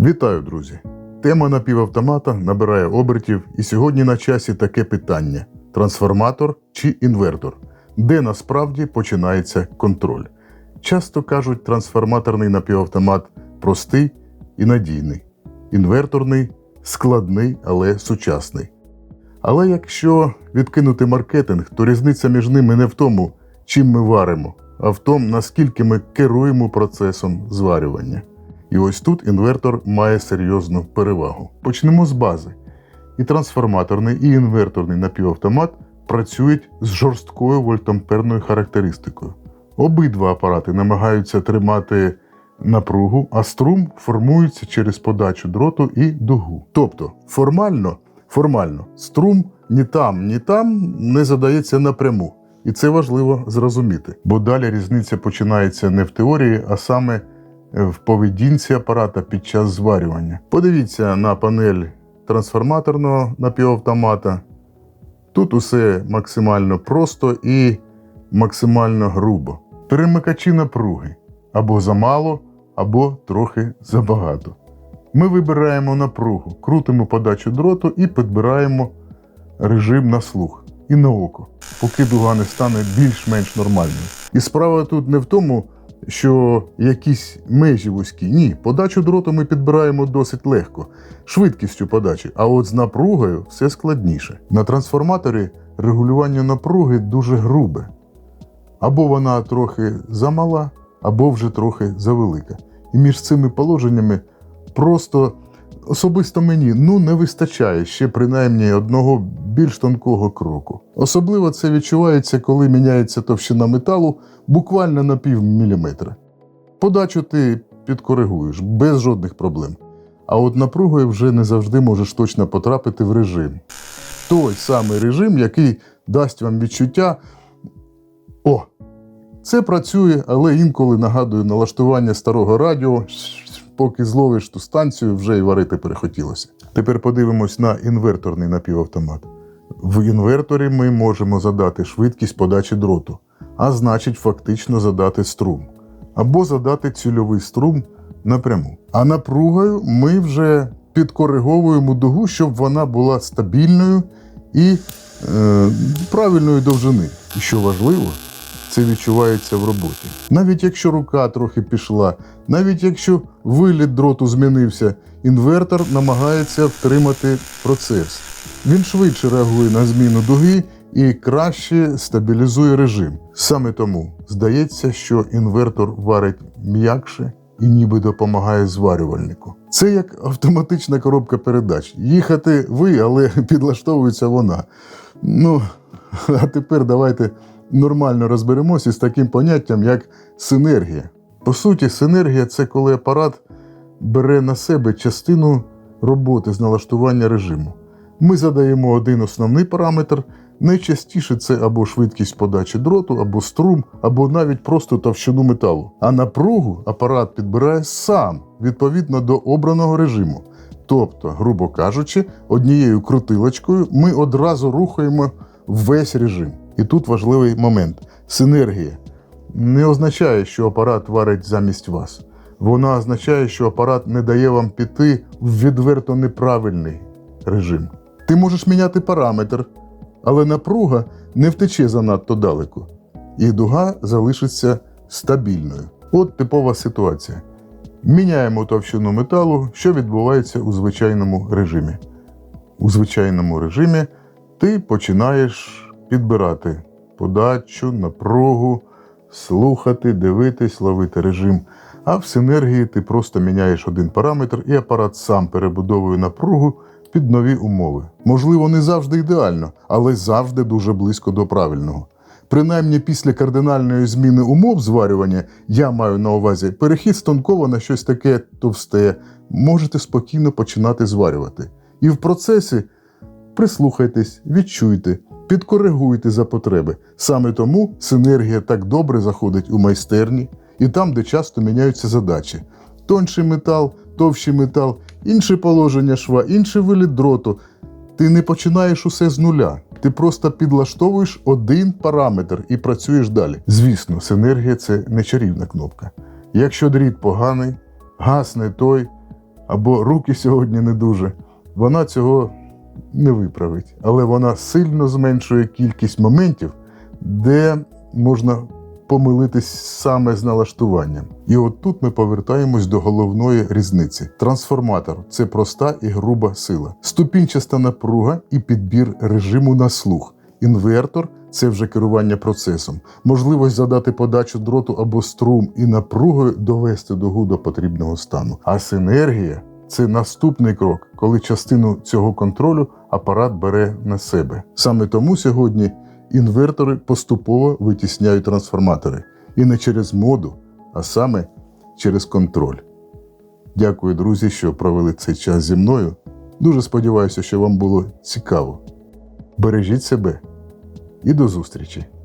Вітаю, друзі! Тема напівавтомата набирає обертів, і сьогодні на часі таке питання: трансформатор чи інвертор, де насправді починається контроль. Часто кажуть, трансформаторний напівавтомат простий і надійний, інверторний складний, але сучасний. Але якщо відкинути маркетинг, то різниця між ними не в тому, чим ми варимо, а в тому, наскільки ми керуємо процесом зварювання. І ось тут інвертор має серйозну перевагу. Почнемо з бази. І трансформаторний, і інверторний напівавтомат працюють з жорсткою вольтамперною характеристикою. Обидва апарати намагаються тримати напругу, а струм формується через подачу дроту і дугу. Тобто, формально, формально струм ні там, ні там не задається напряму. І це важливо зрозуміти, бо далі різниця починається не в теорії, а саме в поведінці апарата під час зварювання. Подивіться на панель трансформаторного напівавтомата. Тут усе максимально просто і максимально грубо. Перемикачі напруги або замало, або трохи забагато. Ми вибираємо напругу, крутимо подачу дроту і підбираємо режим на слух і на око, поки дуга не стане більш-менш нормальною. І справа тут не в тому, що якісь межі вузькі. Ні, подачу дроту ми підбираємо досить легко, швидкістю подачі, а от з напругою все складніше. На трансформаторі регулювання напруги дуже грубе. Або вона трохи замала, або вже трохи завелика. І між цими положеннями просто особисто мені ну не вистачає ще принаймні одного більш тонкого кроку. Особливо це відчувається, коли міняється товщина металу буквально на пів міліметра. Подачу ти підкоригуєш без жодних проблем. А от напругою вже не завжди можеш точно потрапити в режим. Той самий режим, який дасть вам відчуття. О! Це працює, але інколи нагадує налаштування старого радіо. Поки зловиш ту станцію, вже й варити перехотілося. Тепер подивимось на інверторний напівавтомат. В інверторі ми можемо задати швидкість подачі дроту, а значить, фактично задати струм. Або задати цільовий струм напряму. А напругою ми вже підкориговуємо дугу, щоб вона була стабільною і е, правильної довжини. І що важливо, це відчувається в роботі. Навіть якщо рука трохи пішла, навіть якщо виліт дроту змінився, інвертор намагається втримати процес. Він швидше реагує на зміну дуги і краще стабілізує режим. Саме тому здається, що інвертор варить м'якше і ніби допомагає зварювальнику. Це як автоматична коробка передач. Їхати ви, але підлаштовується вона. Ну, а тепер давайте нормально розберемося з таким поняттям, як синергія. По суті, синергія це коли апарат бере на себе частину роботи з налаштування режиму. Ми задаємо один основний параметр. Найчастіше це або швидкість подачі дроту, або струм, або навіть просто товщину металу. А напругу апарат підбирає сам відповідно до обраного режиму. Тобто, грубо кажучи, однією крутилочкою ми одразу рухаємо весь режим. І тут важливий момент: синергія не означає, що апарат варить замість вас. Вона означає, що апарат не дає вам піти в відверто неправильний режим. Ти можеш міняти параметр, але напруга не втече занадто далеко, і дуга залишиться стабільною. От типова ситуація. Міняємо товщину металу, що відбувається у звичайному режимі. У звичайному режимі ти починаєш підбирати подачу, напругу, слухати, дивитись, ловити режим. А в синергії ти просто міняєш один параметр, і апарат сам перебудовує напругу під нові умови. Можливо, не завжди ідеально, але завжди дуже близько до правильного. Принаймні після кардинальної зміни умов зварювання, я маю на увазі перехід з тонкого на щось таке товсте, можете спокійно починати зварювати. І в процесі прислухайтесь, відчуйте, підкоригуйте за потреби. Саме тому синергія так добре заходить у майстерні і там, де часто міняються задачі. Тонший метал, товщий метал, інше положення шва, інший виліт дроту. Ти не починаєш усе з нуля. Ти просто підлаштовуєш один параметр і працюєш далі. Звісно, синергія це не чарівна кнопка. Якщо дріт поганий, газ не той, або руки сьогодні не дуже, вона цього не виправить. Але вона сильно зменшує кількість моментів, де можна помилитись саме з налаштуванням. І от тут ми повертаємось до головної різниці. Трансформатор це проста і груба сила, ступінчаста напруга і підбір режиму на слух. Інвертор це вже керування процесом, можливість задати подачу дроту або струм і напругою довести дугу до потрібного стану. А синергія це наступний крок, коли частину цього контролю апарат бере на себе. Саме тому сьогодні інвертори поступово витісняють трансформатори і не через моду, а саме через контроль. Дякую, друзі, що провели цей час зі мною. Дуже сподіваюся, що вам було цікаво. Бережіть себе і до зустрічі!